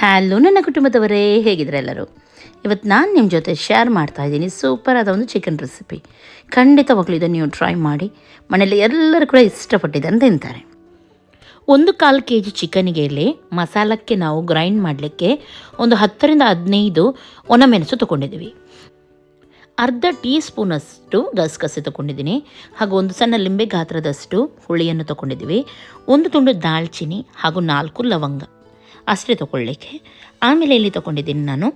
Hello ನನ್ನ ಕುಟುಂಬದವರೇ, ಹೇಗಿದ್ರೆ ಎಲ್ಲರೂ? ಇವತ್ತು ನಾನು ನಿಮ್ಮ ಜೊತೆ ಶೇರ್ ಮಾಡ್ತಾ ಇದ್ದೀನಿ ಸೂಪರ್ ಆದ ಒಂದು ಚಿಕನ್ ರೆಸಿಪಿ ಖಂಡಿತವಾಗ್ಲೂ ಇದನ್ನು ನೀವು ಟ್ರೈ ಮಾಡಿ ಮನೇಲಿ ಎಲ್ಲರೂ ಕೂಡ ಇಷ್ಟಪಟ್ಟಿದ್ದನ್ನು ತಿಂತಾರೆ. ಒಂದು ಕಾಲು ಕೆ ಜಿ ಚಿಕನಿಗೆ ಇಲ್ಲಿ ಮಸಾಲಕ್ಕೆ ನಾವು ಗ್ರೈಂಡ್ ಮಾಡಲಿಕ್ಕೆ ಒಂದು ಹತ್ತರಿಂದ ಹದಿನೈದು ಒಣಮೆಣಸು ತೊಗೊಂಡಿದ್ದೀವಿ. ಅರ್ಧ ಟೀ ಸ್ಪೂನಷ್ಟು ಗಸಗಸೆ ತೊಗೊಂಡಿದ್ದೀನಿ, ಹಾಗೂ ಒಂದು ಸಣ್ಣ ಲಿಂಬೆ ಗಾತ್ರದಷ್ಟು ಹುಳಿಯನ್ನು ತೊಗೊಂಡಿದ್ದೀವಿ, ಒಂದು ತುಂಡು ದಾಲ್ಚಿನಿ ಹಾಗೂ ನಾಲ್ಕು ಲವಂಗ. ಅಷ್ಟೇ ತೊಗೊಳ್ಳಿಕ್ಕೆ. ಆಮೇಲೆ ಇಲ್ಲಿ ತೊಗೊಂಡಿದ್ದೀನಿ ನಾನು?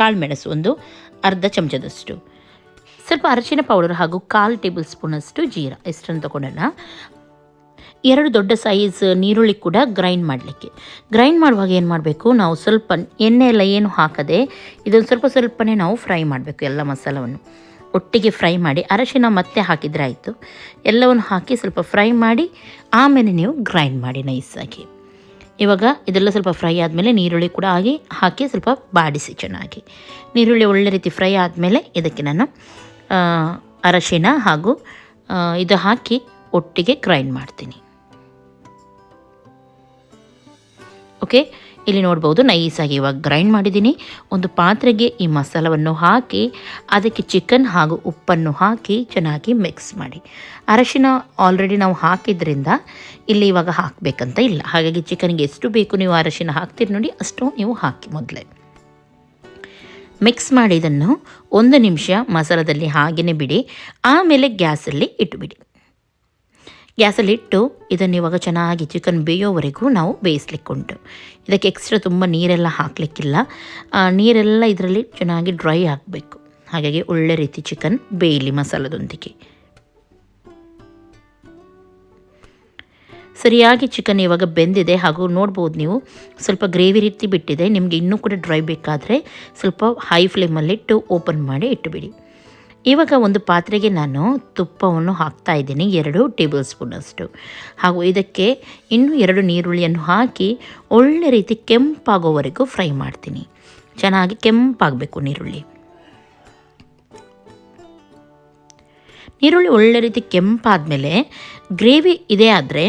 ಕಾಳು ಮೆಣಸು ಒಂದು ಅರ್ಧ ಚಮಚದಷ್ಟು. ಸ್ವಲ್ಪ ಅರಶಿನ ಪೌಡರ್ ಹಾಗೂ ಕಾಲು ಟೇಬಲ್ ಸ್ಪೂನಷ್ಟು ಜೀರಾ, ಇಷ್ಟನ್ನು ತೊಗೊಂಡೋಣ ಎರಡು ದೊಡ್ಡ ಸೈಜ್ ನೀರುಳ್ಳಿ ಕೂಡ ಗ್ರೈಂಡ್ ಮಾಡಲಿಕ್ಕೆ. ಗ್ರೈಂಡ್ ಮಾಡುವಾಗ ಏನು ಮಾಡಬೇಕು? ನಾವು ಸ್ವಲ್ಪ ಎಣ್ಣೆ ಎಲ್ಲ ಏನು ಹಾಕದೆ, ಇದೊಂದು ಸ್ವಲ್ಪ ಸ್ವಲ್ಪನೇ ನಾವು ಫ್ರೈ ಮಾಡಬೇಕು ಎಲ್ಲ ಮಸಾಲವನ್ನು. ಒಟ್ಟಿಗೆ ಫ್ರೈ ಮಾಡಿ, ಅರಶಿನ ಮತ್ತೆ ಹಾಕಿದರೆ ಆಯಿತು. ಎಲ್ಲವನ್ನು ಹಾಕಿ ಸ್ವಲ್ಪ ಫ್ರೈ ಮಾಡಿ, ಆಮೇಲೆ ನೀವು ಗ್ರೈಂಡ್ ಮಾಡಿ ನೈಸಾಗಿ. ಇವಾಗ ಇದೆಲ್ಲ ಸ್ವಲ್ಪ ಫ್ರೈ ಆದಮೇಲೆ ನೀರುಳ್ಳಿ ಕೂಡ ಆಗಿ ಹಾಕಿ ಸ್ವಲ್ಪ ಬಾಡಿಸಿ ಚೆನ್ನಾಗಿ. ನೀರುಳ್ಳಿ ಒಳ್ಳೆ ರೀತಿ ಫ್ರೈ ಆದಮೇಲೆ ಇದಕ್ಕೆ ನಾನು ಅರಶಿನ ಹಾಗೂ ಇದು ಹಾಕಿ ಒಟ್ಟಿಗೆ ಗ್ರೈಂಡ್ ಮಾಡ್ತೀನಿ. ಓಕೆ ಇಲ್ಲಿ ನೋಡ್ಬೋದು ನೈಸಾಗಿ ಇವಾಗ ಗ್ರೈಂಡ್ ಮಾಡಿದ್ದೀನಿ. ಒಂದು ಪಾತ್ರೆಗೆ ಈ ಮಸಾಲವನ್ನು ಹಾಕಿ, ಅದಕ್ಕೆ ಚಿಕನ್ ಹಾಗೂ ಉಪ್ಪನ್ನು ಹಾಕಿ ಚೆನ್ನಾಗಿ ಮಿಕ್ಸ್ ಮಾಡಿ. ಅರಶಿನ ಆಲ್ರೆಡಿ ನಾವು ಹಾಕಿದ್ರಿಂದ ಇಲ್ಲಿ ಇವಾಗ ಹಾಕಬೇಕಂತ ಇಲ್ಲ. ಹಾಗಾಗಿ ಚಿಕನ್ಗೆ ಎಷ್ಟು ಬೇಕು ನೀವು ಅರಶಿನ ಹಾಕ್ತೀರಿ ನೋಡಿ, ಅಷ್ಟು ನೀವು ಹಾಕಿ ಮೊದಲೇ. ಮಿಕ್ಸ್ ಮಾಡಿ ಇದನ್ನು ಒಂದು ನಿಮಿಷ ಮಸಾಲದಲ್ಲಿ ಹಾಗೆಯೇ ಬಿಡಿ. ಆಮೇಲೆ ಗ್ಯಾಸಲ್ಲಿ ಇಟ್ಟುಬಿಡಿ ಗ್ಯಾಸಲ್ಲಿ ಇಟ್ಟು ಇದನ್ನು ಇವಾಗ ಚೆನ್ನಾಗಿ ಚಿಕನ್ ಬೇಯೋವರೆಗೂ ನಾವು ಬೇಯಿಸ್ಲಿಕ್ಕೆ ಉಂಟು ಇದಕ್ಕೆ ಎಕ್ಸ್ಟ್ರಾ ತುಂಬ ನೀರೆಲ್ಲ ಹಾಕಲಿಕ್ಕಿಲ್ಲ. ನೀರೆಲ್ಲ ಇದರಲ್ಲಿ ಚೆನ್ನಾಗಿ ಡ್ರೈ ಆಗಬೇಕು. ಹಾಗಾಗಿ ಒಳ್ಳೆ ರೀತಿ ಚಿಕನ್ ಬೇಯಲಿ ಮಸಾಲದೊಂದಿಗೆ. ಸರಿಯಾಗಿ ಚಿಕನ್ ಇವಾಗ ಬೆಂದಿದೆ. ಹಾಗೂ ನೋಡ್ಬೋದು ನೀವು, ಸ್ವಲ್ಪ ಗ್ರೇವಿ ರೀತಿ ಬಿಟ್ಟಿದೆ. ನಿಮಗೆ ಇನ್ನೂ ಕೂಡ ಡ್ರೈ ಬೇಕಾದರೆ ಸ್ವಲ್ಪ ಹೈ ಫ್ಲೇಮಲ್ಲಿಟ್ಟು ಓಪನ್ ಮಾಡಿ ಇಟ್ಟುಬಿಡಿ. ಇವಾಗ ಒಂದು ಪಾತ್ರೆಗೆ ನಾನು ತುಪ್ಪವನ್ನು ಹಾಕ್ತಾ ಇದ್ದೀನಿ, ಎರಡು ಟೇಬಲ್ ಸ್ಪೂನಷ್ಟು ಹಾಗೂ ಇದಕ್ಕೆ ಇನ್ನೂ ಎರಡು ನೀರುಳ್ಳಿಯನ್ನು ಹಾಕಿ ಒಳ್ಳೆ ರೀತಿ ಕೆಂಪಾಗೋವರೆಗೂ ಫ್ರೈ ಮಾಡ್ತೀನಿ. ಚೆನ್ನಾಗಿ ಕೆಂಪಾಗಬೇಕು ನೀರುಳ್ಳಿ. ನೀರುಳ್ಳಿ ಒಳ್ಳೆ ರೀತಿ ಕೆಂಪಾದಮೇಲೆ ಗ್ರೇವಿ ಇದೆ ಆದರೆ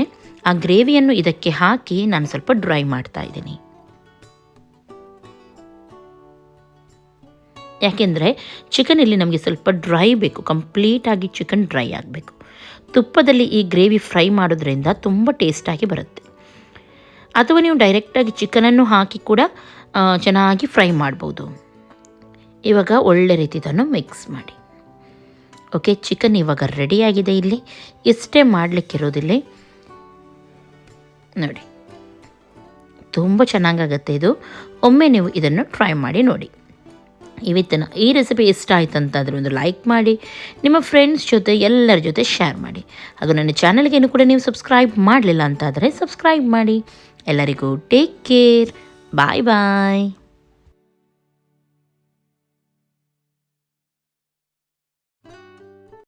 ಆ ಗ್ರೇವಿಯನ್ನು ಇದಕ್ಕೆ ಹಾಕಿ ನಾನು ಸ್ವಲ್ಪ ಡ್ರೈ ಮಾಡ್ತಾ ಇದ್ದೀನಿ. ಯಾಕೆಂದರೆ ಚಿಕನ್ ಇಲ್ಲಿ ನಮಗೆ ಸ್ವಲ್ಪ ಡ್ರೈ ಬೇಕು, ಕಂಪ್ಲೀಟಾಗಿ ಚಿಕನ್ ಡ್ರೈ ಆಗಬೇಕು. ತುಪ್ಪದಲ್ಲಿ ಈ ಗ್ರೇವಿ ಫ್ರೈ ಮಾಡೋದ್ರಿಂದ ತುಂಬ ಟೇಸ್ಟಾಗಿ ಬರುತ್ತೆ. ಅಥವಾ ನೀವು ಡೈರೆಕ್ಟಾಗಿ ಚಿಕನನ್ನು ಹಾಕಿ ಕೂಡ ಚೆನ್ನಾಗಿ ಫ್ರೈ ಮಾಡ್ಬೋದು. ಇವಾಗ ಒಳ್ಳೆ ರೀತಿ ಇದನ್ನು ಮಿಕ್ಸ್ ಮಾಡಿ. ಓಕೆ ಚಿಕನ್ ಇವಾಗ ರೆಡಿಯಾಗಿದೆ ಇಲ್ಲಿ. ಇಷ್ಟೇ ಮಾಡಲಿಕ್ಕಿರೋದಿಲ್ಲ ನೋಡಿ. ತುಂಬ ಚೆನ್ನಾಗಾಗತ್ತೆ ಇದು. ಒಮ್ಮೆ ನೀವು ಇದನ್ನು ಟ್ರೈ ಮಾಡಿ ನೋಡಿ. ಇವತ್ತಿನ ಈ ರೆಸಿಪಿ ಇಷ್ಟ ಆಯ್ತು ಅಂತಾದರೆ ಒಂದು ಲೈಕ್ ಮಾಡಿ, ನಿಮ್ಮ ಫ್ರೆಂಡ್ಸ್ ಜೊತೆ, ಎಲ್ಲರ ಜೊತೆ ಶೇರ್ ಮಾಡಿ. ಹಾಗೂ ನನ್ನ ಚಾನಲ್ಗೇನು ಕೂಡ ನೀವು ಸಬ್ಸ್ಕ್ರೈಬ್ ಮಾಡಲಿಲ್ಲ ಅಂತಾದರೆ ಸಬ್ಸ್ಕ್ರೈಬ್ ಮಾಡಿ. ಎಲ್ಲರಿಗೂ ಟೇಕ್ ಕೇರ್ ಬಾಯ್ ಬಾಯ್